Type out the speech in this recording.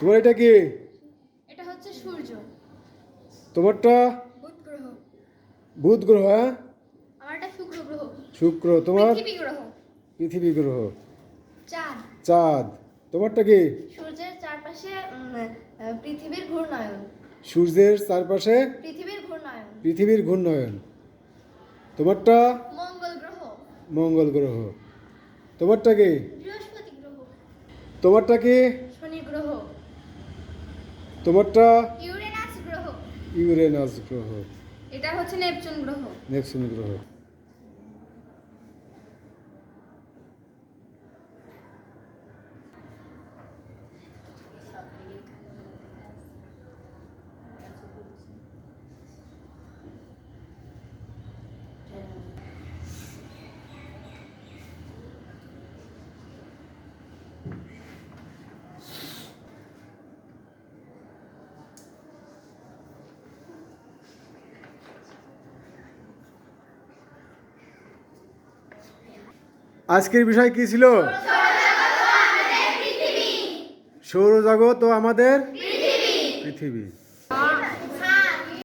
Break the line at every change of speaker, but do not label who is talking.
তোমার এটা কি?
এটা হচ্ছে সূর্য।
তোমারটা?
বুধ গ্রহ।
বুধ গ্রহ হ্যাঁ?
আমার এটা শুক্র গ্রহ।
শুক্র তোমার?
পৃথিবী গ্রহ।
পৃথিবী গ্রহ।
চাঁদ।
চাঁদ। তোমারটা কি?
সূর্যের চারপাশে পৃথিবীর ঘূর্ণায়ন।
সূর্যের চারপাশে?
পৃথিবীর ঘূর্ণায়ন।
পৃথিবীর ঘূর্ণয়ন। তোমারটা?
মঙ্গল গ্রহ।
মঙ্গল গ্রহ। তোমারটা কি?
বৃহস্পতি গ্রহ।
তোমারটা কি? তোমারটা?
ইউরেনাস গ্রহ।
ইউরেনাস গ্রহ।
এটা হচ্ছে নেপচুন গ্রহ।
নেপচুন গ্রহ। আজকের বিষয় কি ছিল? সৌরজগৎ ও আমাদের পৃথিবী।